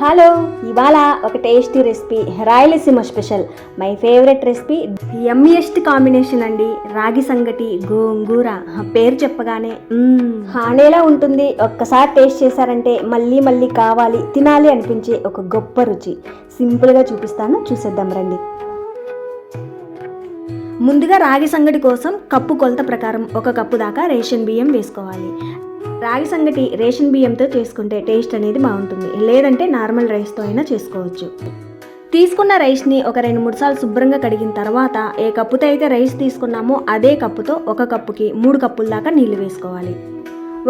Hello ఇవాళ ఒక tasty recipe Rayalaseema special my favourite recipe. ఎమ్మియెస్ట్ combination అండి రాగి సంగటి గోంగూర. పేరు చెప్పగానే హానేలా ఉంటుంది ఒక్కసారి టేస్ట్ చేశారంటే మళ్ళీ మళ్ళీ కావాలి తినాలి అనిపించే ఒక గొప్ప రుచి. సింపుల్గా చూపిస్తాను చూసేద్దాం రండి. ముందుగా రాగి సంగటి కోసం కప్పు కొలత ప్రకారం ఒక కప్పు దాకా రేషన్ బియ్యం వేసుకోవాలి. రాగి సంగటి రేషన్ బియ్యంతో చేసుకుంటే టేస్ట్ అనేది బాగుంటుంది. లేదంటే నార్మల్ రైస్తో అయినా చేసుకోవచ్చు. తీసుకున్న రైస్ని ఒక రెండు మూడు సార్లు శుభ్రంగా కడిగిన తర్వాత ఏ కప్పుతో అయితే రైస్ తీసుకున్నామో అదే కప్పుతో ఒక కప్పుకి మూడు కప్పుల దాకా నీళ్ళు వేసుకోవాలి.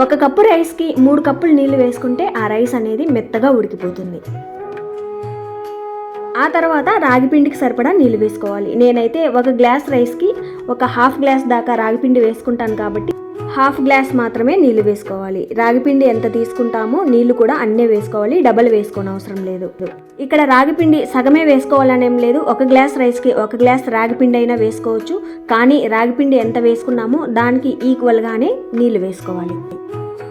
ఒక కప్పు రైస్కి మూడు కప్పులు నీళ్ళు వేసుకుంటే ఆ రైస్ అనేది మెత్తగా ఉడికిపోతుంది. ఆ తర్వాత రాగిపిండికి సరిపడా నీళ్ళు వేసుకోవాలి. నేనైతే ఒక గ్లాస్ రైస్కి ఒక హాఫ్ గ్లాస్ దాకా రాగిపిండి వేసుకుంటాను కాబట్టి హాఫ్ గ్లాస్ మాత్రమే నీళ్ళు వేసుకోవాలి. రాగిపిండి ఎంత తీసుకుంటామో నీళ్ళు కూడా అన్నే వేసుకోవాలి. డబల్ వేసుకోని అవసరం లేదు. ఇక్కడ రాగిపిండి సగమే వేసుకోవాలనేం లేదు. ఒక గ్లాస్ రైస్కి ఒక గ్లాస్ రాగిపిండి అయినా వేసుకోవచ్చు. కానీ రాగిపిండి ఎంత వేసుకున్నామో దానికి ఈక్వల్గానే నీళ్ళు వేసుకోవాలి.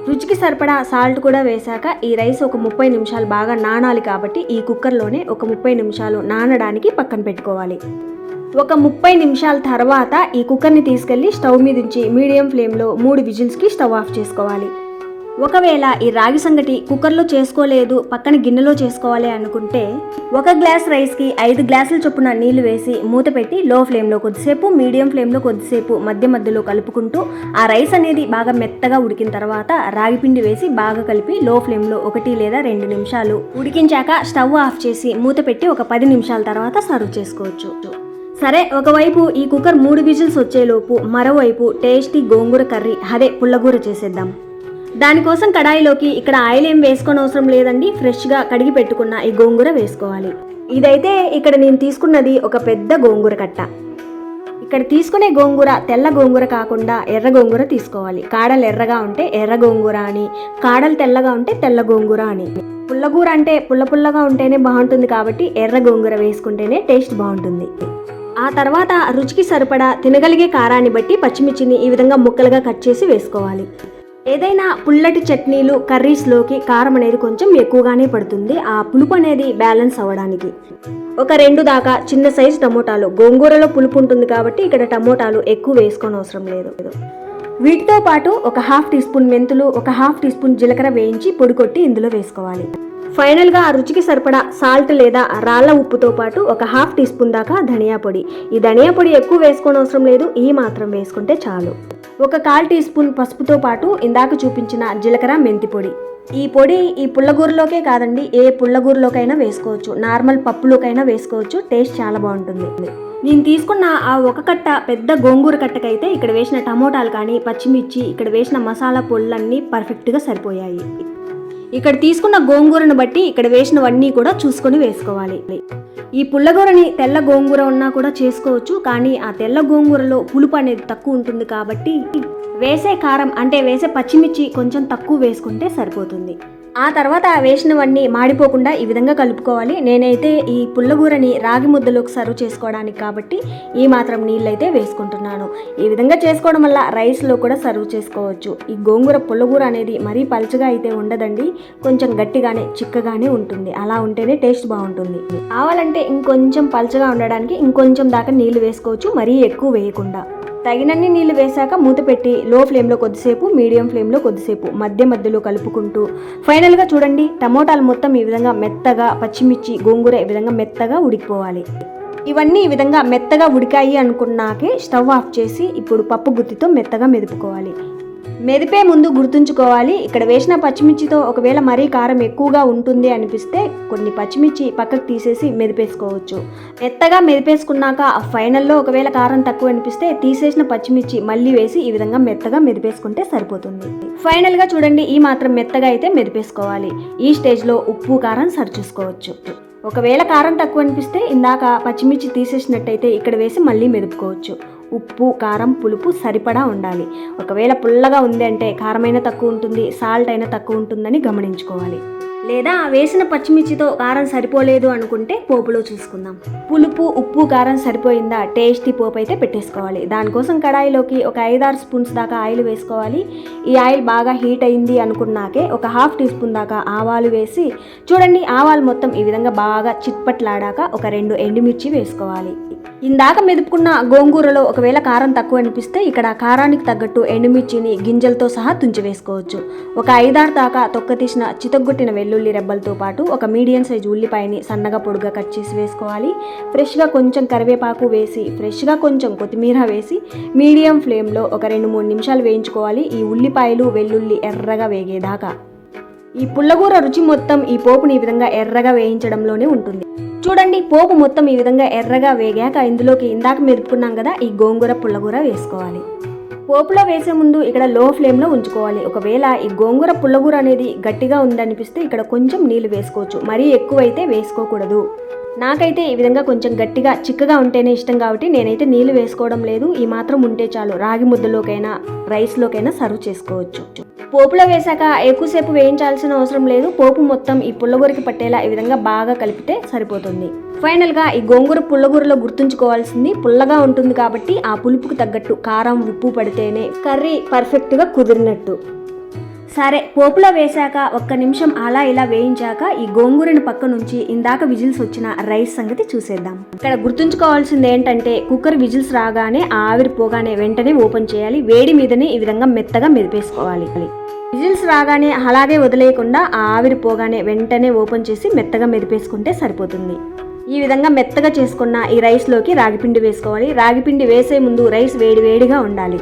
రుచికి సరిపడా సాల్ట్ కూడా వేశాక ఈ రైస్ ఒక ముప్పై నిమిషాలు బాగా నానాలి కాబట్టి ఈ కుక్కర్లోనే ఒక ముప్పై నిమిషాలు నానడానికి పక్కన పెట్టుకోవాలి. ఒక ముప్పై నిమిషాల తర్వాత ఈ కుక్కర్ని తీసుకెళ్ళి స్టవ్ మీద ఉంచి మీడియం ఫ్లేమ్లో మూడు విజిల్స్కి స్టవ్ ఆఫ్ చేసుకోవాలి. ఒకవేళ ఈ రాగి సంగటి కుక్కర్లో చేసుకోలేదు పక్కన గిన్నెలో చేసుకోవాలి అనుకుంటే ఒక గ్లాస్ రైస్కి ఐదు గ్లాసుల చొప్పున నీళ్ళు వేసి మూత పెట్టి లో ఫ్లేమ్లో కొద్దిసేపు మీడియం ఫ్లేమ్లో కొద్దిసేపు మధ్య మధ్యలో కలుపుకుంటూ ఆ రైస్ అనేది బాగా మెత్తగా ఉడికిన తర్వాత రాగి పిండి వేసి బాగా కలిపి లో ఫ్లేమ్లో ఒకటి లేదా రెండు నిమిషాలు ఉడికించాక స్టవ్ ఆఫ్ చేసి మూత పెట్టి ఒక పది నిమిషాల తర్వాత సర్వ్ చేసుకోవచ్చు. సరే ఒకవైపు ఈ కుక్కర్ మూడు విజిల్స్ వచ్చేలోపు మరోవైపు టేస్టీ గోంగూర కర్రీ అదే పుల్లగూర చేసేద్దాం. దానికోసం కడాయిలోకి ఇక్కడ ఆయిల్ ఏం వేసుకోని అవసరం లేదండి ఫ్రెష్గా కడిగి పెట్టుకున్న ఈ గోంగూర వేసుకోవాలి. ఇదైతే ఇక్కడ నేను తీసుకున్నది ఒక పెద్ద గోంగూర కట్ట. ఇక్కడ తీసుకునే గోంగూర తెల్ల గోంగూర కాకుండా ఎర్ర గోంగూర తీసుకోవాలి. కాడలు ఎర్రగా ఉంటే ఎర్ర గోంగూర అని కాడలు తెల్లగా ఉంటే తెల్ల గోంగూర అని. పుల్లగూర అంటే పుల్ల పుల్లగా ఉంటేనే బాగుంటుంది కాబట్టి ఎర్ర గోంగూర వేసుకుంటేనే టేస్ట్ బాగుంటుంది. ఆ తర్వాత రుచికి సరిపడా తినగలిగే కారాన్ని బట్టి పచ్చిమిర్చిని ఈ విధంగా ముక్కలుగా కట్ చేసి వేసుకోవాలి. ఏదైనా పుల్లటి చట్నీలు కర్రీస్లోకి కారం అనేది కొంచెం ఎక్కువగానే పడుతుంది. ఆ పులుపు అనేది బ్యాలెన్స్ అవ్వడానికి. ఒక రెండు దాకా చిన్న సైజు టమోటాలు. గోంగూరలో పులుపు ఉంటుంది కాబట్టి ఇక్కడ టమోటాలు ఎక్కువ వేసుకోని అవసరం లేదు. వీటితో పాటు ఒక హాఫ్ టీ స్పూన్ మెంతులు ఒక హాఫ్ టీ స్పూన్ జీలకర్ర వేయించి పొడి కొట్టి ఇందులో వేసుకోవాలి. ఫైనల్గా ఆ రుచికి సరిపడా సాల్ట్ లేదా రాళ్ళ ఉప్పుతో పాటు ఒక హాఫ్ టీ స్పూన్ దాకా ధనియా పొడి. ఈ ధనియా పొడి ఎక్కువ వేసుకోని అవసరం లేదు ఈ మాత్రం వేసుకుంటే చాలు. ఒక కాల్ టీ స్పూన్ పసుపుతో పాటు ఇందాక చూపించిన జీలకర్ర మెంతి పొడి. ఈ పొడి ఈ పుల్లగూరలోకే కాదండి ఏ పుల్లగూరలోకైనా వేసుకోవచ్చు. నార్మల్ పప్పులోకైనా వేసుకోవచ్చు టేస్ట్ చాలా బాగుంటుంది. నేను తీసుకున్న ఆ ఒక కట్ట పెద్ద గోంగూర కట్టకైతే ఇక్కడ వేసిన టమోటాలు కానీ పచ్చిమిర్చి ఇక్కడ వేసిన మసాలా పొళ్ళన్నీ పర్ఫెక్ట్గా సరిపోయాయి. ఇక్కడ తీసుకున్న గోంగూరను బట్టి ఇక్కడ వేసినవన్నీ కూడా చూసుకొని వేసుకోవాలి. ఈ పుల్లగూరని తెల్ల గోంగూర ఉన్నా కూడా చేసుకోవచ్చు కానీ ఆ తెల్ల గోంగూరలో పులుపు అనేది తక్కువ ఉంటుంది కాబట్టి వేసే కారం అంటే వేసే పచ్చిమిర్చి కొంచెం తక్కువ వేసుకుంటే సరిపోతుంది. ఆ తర్వాత వేసినవన్నీ మాడిపోకుండా ఈ విధంగా కలుపుకోవాలి. నేనైతే ఈ పుల్లగూరని రాగి ముద్దలోకి సర్వ్ చేసుకోవడానికి కాబట్టి ఈ మాత్రం నీళ్ళైతే వేసుకుంటున్నాను. ఈ విధంగా చేసుకోవడం వల్ల రైస్లో కూడా సర్వ్ చేసుకోవచ్చు. ఈ గోంగూర పుల్లగూర అనేది మరీ పలుచగా అయితే ఉండదండి. కొంచెం గట్టిగానే చిక్కగానే ఉంటుంది. అలా ఉంటేనే టేస్ట్ బాగుంటుంది. కావాలంటే ఇంకొంచెం పలుచగా ఉండడానికి ఇంకొంచెం దాకా నీళ్ళు వేసుకోవచ్చు. మరీ ఎక్కువ వేయకుండా. తగినన్ని నీళ్ళు వేశాక మూత పెట్టి లో ఫ్లేమ్లో కొద్దిసేపు మీడియం ఫ్లేమ్లో కొద్దిసేపు మధ్య మధ్యలో కలుపుకుంటూ. ఫైనల్గా చూడండి టమోటాలు మొత్తం ఈ విధంగా మెత్తగా పచ్చిమిర్చి గోంగూర ఈ విధంగా మెత్తగా ఉడికిపోవాలి. ఇవన్నీ ఈ విధంగా మెత్తగా ఉడికాయి అనుకున్నాకే స్టవ్ ఆఫ్ చేసి ఇప్పుడు పప్పు గుత్తితో మెత్తగా మెదుపుకోవాలి. మెదిపే ముందు గుర్తుంచుకోవాలి. ఇక్కడ వేసిన పచ్చిమిర్చితో ఒకవేళ మరీ కారం ఎక్కువగా ఉంటుంది అనిపిస్తే కొన్ని పచ్చిమిర్చి పక్కకు తీసేసి మెదిపేసుకోవచ్చు మెత్తగా మెదిపేసుకున్నాక ఫైనల్లో ఒకవేళ కారం తక్కువ అనిపిస్తే తీసేసిన పచ్చిమిర్చి మళ్ళీ వేసి ఈ విధంగా మెత్తగా మెదిపేసుకుంటే సరిపోతుంది. ఫైనల్గా చూడండి ఈ మాత్రం మెత్తగా అయితే మెదిపేసుకోవాలి ఈ స్టేజ్లో ఉప్పు కారం సరిచూసుకోవచ్చు ఒకవేళ కారం తక్కువ అనిపిస్తే ఇందాక పచ్చిమిర్చి తీసేసినట్టయితే ఇక్కడ వేసి మళ్ళీ మెదుపుకోవచ్చు. ఉప్పు కారం పులుపు సరిపడా ఉండాలి. ఒకవేళ పుల్లగా ఉంది అంటే కారమైనా తక్కువ ఉంటుంది సాల్ట్ అయినా తక్కువ ఉంటుందని గమనించుకోవాలి. లేదా వేసిన పచ్చిమిర్చితో కారం సరిపోలేదు అనుకుంటే పోపులో చూసుకుందాం. పులుపు ఉప్పు కారం సరిపోయిందా? టేస్టీ పోపు అయితే పెట్టేసుకోవాలి. దానికోసం కడాయిలోకి ఒక ఐదారు స్పూన్స్ దాకా ఆయిల్ వేసుకోవాలి. ఈ ఆయిల్ బాగా హీట్ అయింది అనుకున్నాకే ఒక హాఫ్ టీ స్పూన్ దాకా ఆవాలు వేసి చూడండి ఆవాలు మొత్తం ఈ విధంగా బాగా చిట్పట్లాడాక ఒక రెండు ఎండుమిర్చి వేసుకోవాలి. ఇందాక మెదుపుకున్న గోంగూరలో ఒకవేళ కారం తక్కువ అనిపిస్తే ఇక్కడ కారానికి తగ్గట్టు ఎండుమిర్చిని గింజలతో సహా తుంచి వేసుకోవచ్చు. ఒక ఐదారు దాకా తొక్క తీసిన చితగ్గొట్టిన వెల్లుల్లి రెబ్బలతో పాటు ఒక మీడియం సైజు ఉల్లిపాయని సన్నగా పొడుగా కట్ చేసి వేసుకోవాలి. ఫ్రెష్గా కొంచెం కరివేపాకు వేసి ఫ్రెష్గా కొంచెం కొత్తిమీర వేసి మీడియం ఫ్లేమ్లో ఒక రెండు మూడు నిమిషాలు వేయించుకోవాలి. ఈ ఉల్లిపాయలు వెల్లుల్లి ఎర్రగా వేగేదాకా. ఈ పుల్లగూర రుచి మొత్తం ఈ పోపుని ఈ విధంగా ఎర్రగా వేయించడంలోనే ఉంటుంది. చూడండి పోపు మొత్తం ఈ విధంగా ఎర్రగా వేగాక ఇందులోకి ఇందాక మెరుపుకున్నాం కదా ఈ గోంగూర పుల్లగూర వేసుకోవాలి. పోపులో వేసే ముందు ఇక్కడ లో ఫ్లేమ్లో ఉంచుకోవాలి. ఒకవేళ ఈ గోంగూర పుల్లగూర అనేది గట్టిగా ఉందనిపిస్తే ఇక్కడ కొంచెం నీళ్ళు వేసుకోవచ్చు. మరీ ఎక్కువైతే వేసుకోకూడదు. నాకైతే ఈ విధంగా కొంచెం గట్టిగా చిక్కగా ఉంటేనే ఇష్టం కాబట్టి నేనైతే నీళ్ళు వేసుకోవడం లేదు. ఈ మాత్రం ఉంటే చాలు. రాగి ముద్దలోకైనా రైస్లోకైనా సర్వ్ చేసుకోవచ్చు. పోపులో వేశాక ఎక్కువసేపు వేయించాల్సిన అవసరం లేదు. పోపు మొత్తం ఈ పుల్లగూరకి పట్టేలా ఈ విధంగా బాగా కలిపితే సరిపోతుంది. ఫైనల్గా ఈ గోంగూర పుల్లగూరలో గుర్తుంచుకోవాల్సింది పుల్లగా ఉంటుంది కాబట్టి ఆ పులుపుకు తగ్గట్టు కారం ఉప్పు పడితేనే కర్రీ పర్ఫెక్ట్గా కుదిరినట్టు. సరే పోపులో వేశాక ఒక్క నిమిషం అలా ఇలా వేయించాక ఈ గోంగూరని పక్క నుంచి ఇందాక విజిల్స్ వచ్చిన రైస్ సంగతి చూసేద్దాం. ఇక్కడ గుర్తుంచుకోవాల్సింది ఏంటంటే కుక్కర్ విజిల్స్ రాగానే ఆవిరి పోగానే వెంటనే ఓపెన్ చేయాలి. వేడి మీదనే ఈ విధంగా మెత్తగా మెదిపేసుకోవాలి. విజిల్స్ రాగానే అలాగే వదిలేయకుండా ఆవిరి పోగానే వెంటనే ఓపెన్ చేసి మెత్తగా మెదిపేసుకుంటే సరిపోతుంది. ఈ విధంగా మెత్తగా చేసుకున్న ఈ రైస్లోకి రాగిపిండి వేసుకోవాలి. రాగిపిండి వేసే ముందు రైస్ వేడి వేడిగా ఉండాలి.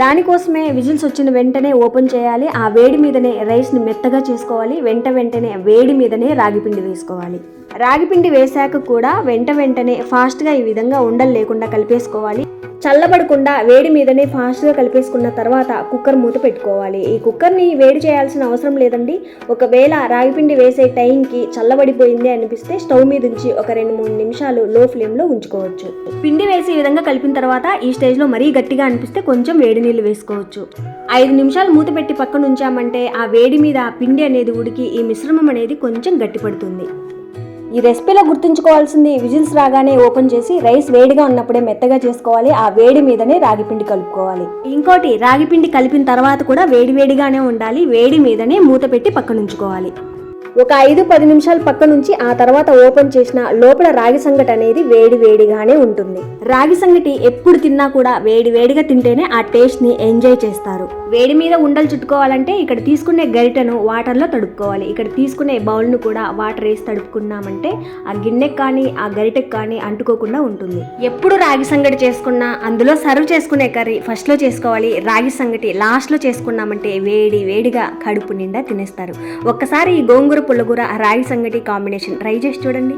దానికోసమే విజిల్స్ వచ్చిన వెంటనే ఓపెన్ చేయాలి. ఆ వేడి మీదనే రైస్ని మెత్తగా చేసుకోవాలి. వెంట వెంటనే వేడి మీదనే రాగిపిండి వేసుకోవాలి. రాగిపిండి వేశాక కూడా వెంట వెంటనే ఫాస్ట్గా ఈ విధంగా ఉండలు లేకుండా కలిపేసుకోవాలి. చల్లబడకుండా వేడి మీదనే ఫాస్ట్గా కలిపేసుకున్న తర్వాత కుక్కర్ మూత పెట్టుకోవాలి. ఈ కుక్కర్ని వేడి చేయాల్సిన అవసరం లేదండి. ఒకవేళ రాగిపిండి వేసే టైంకి చల్లబడిపోయింది అనిపిస్తే స్టవ్ మీద ఉంచి ఒక రెండు మూడు నిమిషాలు లో ఫ్లేమ్లో ఉంచుకోవచ్చు. పిండి వేసే విధంగా కలిపిన తర్వాత ఈ స్టేజ్లో మరీ గట్టిగా అనిపిస్తే కొంచెం వేడి నీళ్ళు వేసుకోవచ్చు. ఐదు నిమిషాలు మూత పెట్టి పక్కన ఉంచామంటే ఆ వేడి మీద ఆ పిండి అనేది ఉడికి ఈ మిశ్రమం అనేది కొంచెం గట్టిపడుతుంది. ఈ రెసిపీలో గుర్తుంచుకోవాల్సింది విజిల్స్ రాగానే ఓపెన్ చేసి రైస్ వేడిగా ఉన్నప్పుడే మెత్తగా చేసుకోవాలి. ఆ వేడి మీదనే రాగిపిండి కలుపుకోవాలి. ఇంకోటి రాగిపిండి కలిపిన తర్వాత కూడా వేడి వేడిగానే ఉండాలి. వేడి మీదనే మూత పెట్టి పక్కన ఉంచుకోవాలి ఒక ఐదు పది నిమిషాలు పక్క నుంచి ఆ తర్వాత ఓపెన్ చేసిన లోపల రాగి సంగటి అనేది వేడి వేడిగానే ఉంటుంది. రాగి సంగటి ఎప్పుడు తిన్నా కూడా వేడి వేడిగా తింటేనే ఆ టేస్ట్ని ఎంజాయ్ చేస్తారు. వేడి మీద ఉండలు చుట్టుకోవాలంటే ఇక్కడ తీసుకునే గరిటను వాటర్లో తడుపుకోవాలి. ఇక్కడ తీసుకునే బౌల్ను కూడా వాటర్ వేసి తడుపుకున్నామంటే ఆ గిన్నెకి కానీ ఆ గరిటెకి కానీ అంటుకోకుండా ఉంటుంది. ఎప్పుడు రాగి సంగటి చేసుకున్నా అందులో సర్వ్ చేసుకునే కర్రీ ఫస్ట్లో చేసుకోవాలి. రాగి సంగటి లాస్ట్లో చేసుకున్నామంటే వేడి వేడిగా కడుపు నిండా తినేస్తారు. ఒక్కసారి ఈ గోంగూర పుల్లగూర రాగి సంగటి కాంబినేషన్. ట్రై చేసి చూడండి.